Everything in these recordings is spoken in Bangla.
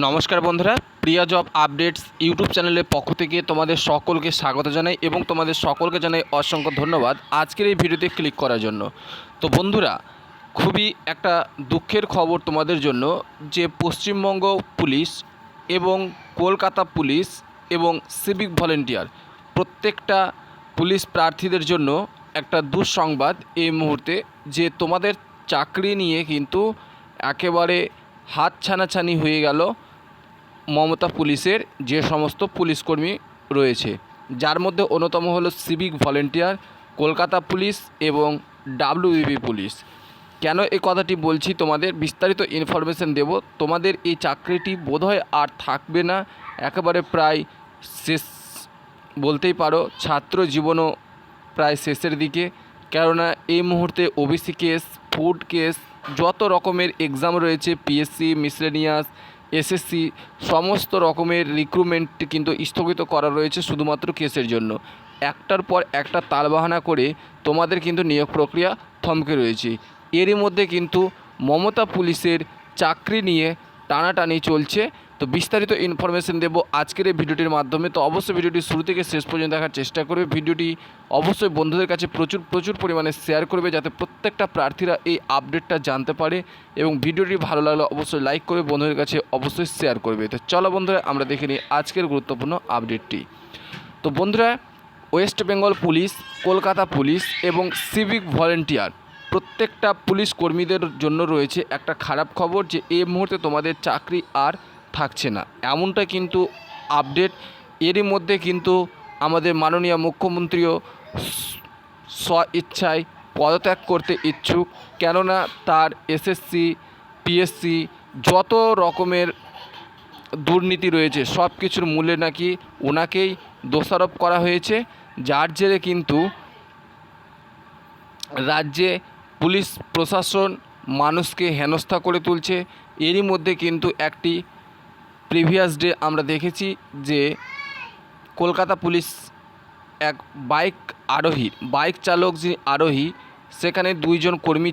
নমস্কার বন্ধুরা, প্রিয়া জব আপডেটস ইউটিউব চ্যানেলের পক্ষ থেকে তোমাদের সকলকে স্বাগত জানাই এবং তোমাদের সকলকে জানাই অসংখ্য ধন্যবাদ আজকের এই ভিডিওতে ক্লিক করার জন্য। তো বন্ধুরা, খুবই একটা দুঃখের খবর তোমাদের জন্য যে পশ্চিমবঙ্গ পুলিশ এবং কলকাতা পুলিশ এবং সিভিক ভলেন্টিয়ার প্রত্যেকটা পুলিশ প্রার্থীদের জন্য একটা দুঃসংবাদ এই মুহূর্তে যে তোমাদের চাকরি নিয়ে কিন্তু একেবারে হাত ছানাছানি হয়ে গেল। মমতা পুলিশের যে সমস্ত পুলিশকর্মী রয়েছে, যার মধ্যে অন্যতম হলো সিভিক ভলেন্টিয়ার, কলকাতা পুলিশ এবং ডাব্লিউবিপি পুলিশ। কেন এই কথাটি বলছি? তোমাদের বিস্তারিত ইনফরমেশন দেব। তোমাদের এই চাকরিটি বোধহয় আর থাকবে না। একেবারে প্রায় শেষ, বলতেই পারো, ছাত্র জীবনও প্রায় শেষের দিকে। কেননা এই মুহূর্তে ওবিসি কেস ফুড কেস যত রকমের এক্সাম রয়েছে পিএসসি মিসলেনিয়াস এসএসসি সমস্ত রকমের রিক্রুটমেন্ট কিন্তু স্থগিত করা রয়েছে শুধুমাত্র কেসের জন্য। একটার পর একটা তালবাহানা করে তোমাদের কিন্তু নিয়োগ প্রক্রিয়া থমকে রয়েছে। এরই মধ্যে কিন্তু মমতা পুলিশের চাকরি নিয়ে টানাটানি চলছে। তো বিস্তারিত ইনফরমেশন দেবো আজকের এই ভিডিওটির মাধ্যমে। তো অবশ্যই ভিডিওটি শুরু থেকে শেষ পর্যন্ত দেখার চেষ্টা করবে। ভিডিওটি অবশ্যই বন্ধুদের কাছে প্রচুর প্রচুর পরিমাণে শেয়ার করবে যাতে প্রত্যেকটা প্রার্থীরা এই আপডেটটা জানতে পারে এবং ভিডিওটি ভালো লাগলে অবশ্যই লাইক করে বন্ধুদের কাছে অবশ্যই শেয়ার করবে। তো চলো বন্ধুরা, আমরা দেখে নিই আজকের গুরুত্বপূর্ণ আপডেটটি তো বন্ধুরা West Bengal police Kolkata police এবং সিভিক ভলেন্টিয়ার প্রত্যেকটা পুলিশ কর্মীদের জন্য রয়েছে একটা খারাপ খবর যে, এই মুহূর্তে তোমাদের চাকরি আর থাকছে না। এমনটা কিন্তু আপডেট এরই মধ্যে কিন্তু আমাদের মাননীয় মুখ্যমন্ত্রীও স্ব ইচ্ছায় পদত্যাগ করতে ইচ্ছুক। কেননা তার এসএসসি পিএসসি যত রকমের দুর্নীতি রয়েছে সব কিছুর মূলে নাকি ওনাকেই দোষারোপ করা হয়েছে। যার জেরে কিন্তু রাজ্যে পুলিশ প্রশাসন মানুষকে হেনস্থা করে তুলছে। এরই মধ্যে কিন্তু একটি প্রিভিয়াস ডে আমরা দেখেছি যে কলকাতা পুলিশ এক বাইক আরোহী, বাইক চালক যিনি আরোহী, সেখানে দুইজন কর্মী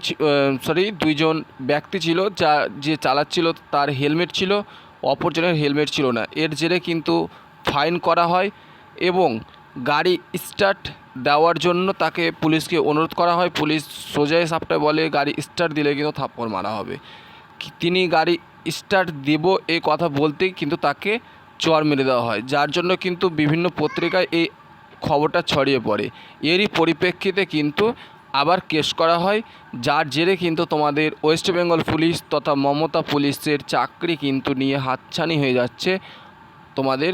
সরি দুইজন ব্যক্তি ছিল যা, যে চালাচ্ছিল তার হেলমেট ছিল, অপরজনের হেলমেট ছিল না। এর জেরে কিন্তু ফাইন করা হয় এবং গাড়ি স্টার্ট দেওয়ার জন্য তাকে পুলিশকে অনুরোধ করা হয়। পুলিশ সোজাই সাপটায় বলে, গাড়ি স্টার্ট দিলে কিন্তু থাপ্পড় মারা হবে। তিনি গাড়ি স্টার্ট দেব এই কথা বলতেই কিন্তু তাকে চর মেরে দেওয়া হয়। যার জন্য কিন্তু বিভিন্ন পত্রিকায় এই খবরটা ছড়িয়ে পড়ে। এরই পরিপ্রেক্ষিতে কিন্তু আবার কেস করা হয়, যার জেরে কিন্তু তোমাদের ওয়েস্ট বেঙ্গল পুলিশ তথা মমতা পুলিশের চাকরি কিন্তু নিয়ে হাতছানি হয়ে যাচ্ছে। তোমাদের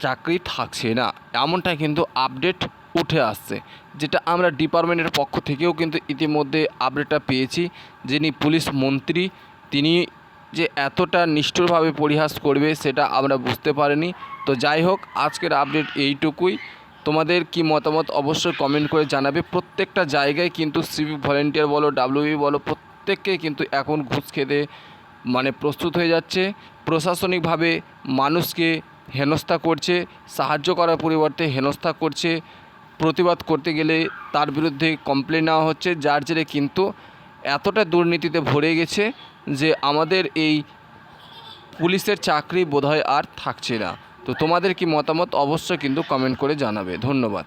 চাকরি থাকছে না। এমনটাই কিন্তু আপডেট উঠে আসছে। যেটা আমরা ডিপার্টমেন্টের পক্ষ থেকেও কিন্তু ইতিমধ্যে আপডেটটা পেয়েছি। যিনি পুলিশ মন্ত্রী, তিনি যে এতটা নিষ্ঠুরভাবে পরিহাস করবে সেটা আমরা বুঝতে পারিনি। তো যাই হোক, আজকের আপডেট এইটুকুই। তোমাদের কি মতামত অবশ্যই কমেন্ট করে জানাবে। প্রত্যেকটা জায়গায় কিন্তু সিভিক ভলেন্টিয়ার বলো ডাব্লিউবি বলো, প্রত্যেককে কিন্তু এখন ঘুষ খেতে মানে প্রস্তুত হয়ে যাচ্ছে। প্রশাসনিকভাবে মানুষকে হেনস্থা করছে, সাহায্য করার পরিবর্তে হেনস্থা করছে। প্রতিবাদ করতে গেলে তার বিরুদ্ধে কমপ্লেন নেওয়া হচ্ছে, যার জেরে কিন্তু এতটা দুর্নীতিতে ভরে গেছে যে আমাদের এই পুলিশের চাকরি বোধহয় আর থাকছে না। তো তোমাদের কি মতামত? অবশ্যই কিন্তু কমেন্ট করে জানাবে। ধন্যবাদ।